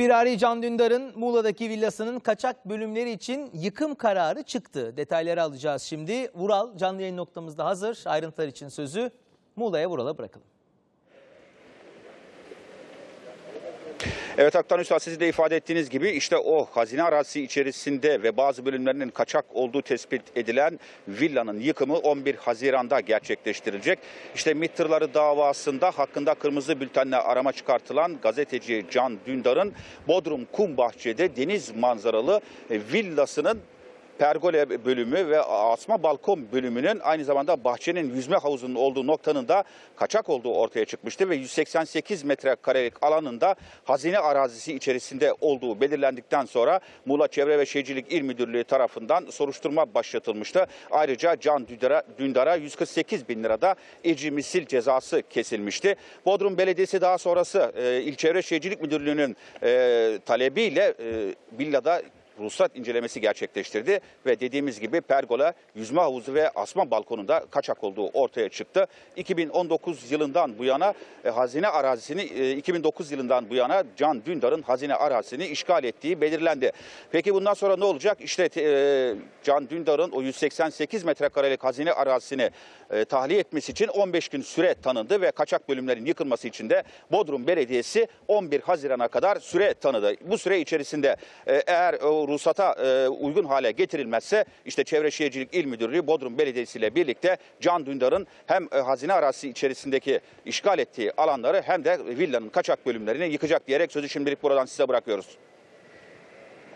Firari Can Dündar'ın Muğla'daki villasının kaçak bölümleri için yıkım kararı çıktı. Detayları alacağız şimdi. Vural canlı yayın noktamızda hazır. Ayrıntılar için sözü Muğla'ya Vural'a bırakalım. Evet Aktan Üstad siz de ifade ettiğiniz gibi işte o hazine arazisi içerisinde ve bazı bölümlerinin kaçak olduğu tespit edilen villanın yıkımı 11 Haziran'da gerçekleştirilecek. İşte MİT davasında hakkında kırmızı bültenle arama çıkartılan gazeteci Can Dündar'ın Bodrum Kum Bahçe'de deniz manzaralı villasının pergole bölümü ve asma balkon bölümünün aynı zamanda bahçenin yüzme havuzunun olduğu noktanın da kaçak olduğu ortaya çıkmıştı ve 188 metrekarelik alanında hazine arazisi içerisinde olduğu belirlendikten sonra Muğla Çevre ve Şehircilik İl Müdürlüğü tarafından soruşturma başlatılmıştı. Ayrıca Can Dündar'a, Dündar'a 148 bin lirada ecri misil cezası kesilmişti. Bodrum Belediyesi daha sonrası e, İl Çevre Şehircilik Müdürlüğü'nün e, talebiyle e, villada ruhsat incelemesi gerçekleştirdi ve dediğimiz gibi pergola, yüzme havuzu ve asma balkonunda kaçak olduğu ortaya çıktı. 2019 yılından bu yana e, hazine arazisini e, 2009 yılından bu yana Can Dündar'ın hazine arazisini işgal ettiği belirlendi. Peki bundan sonra ne olacak? İşte e, Can Dündar'ın o 188 metrekarelik hazine arazisini e, tahliye etmesi için 15 gün süre tanındı ve kaçak bölümlerin yıkılması için de Bodrum Belediyesi 11 Haziran'a kadar süre tanıdı. Bu süre içerisinde e, eğer o ruhsata e, uygun hale getirilmezse işte Çevre Şehircilik İl Müdürlüğü Bodrum Belediyesi ile birlikte Can Dündar'ın hem e, hazine arazisi içerisindeki işgal ettiği alanları hem de villanın kaçak bölümlerini yıkacak diyerek sözü şimdilik buradan size bırakıyoruz.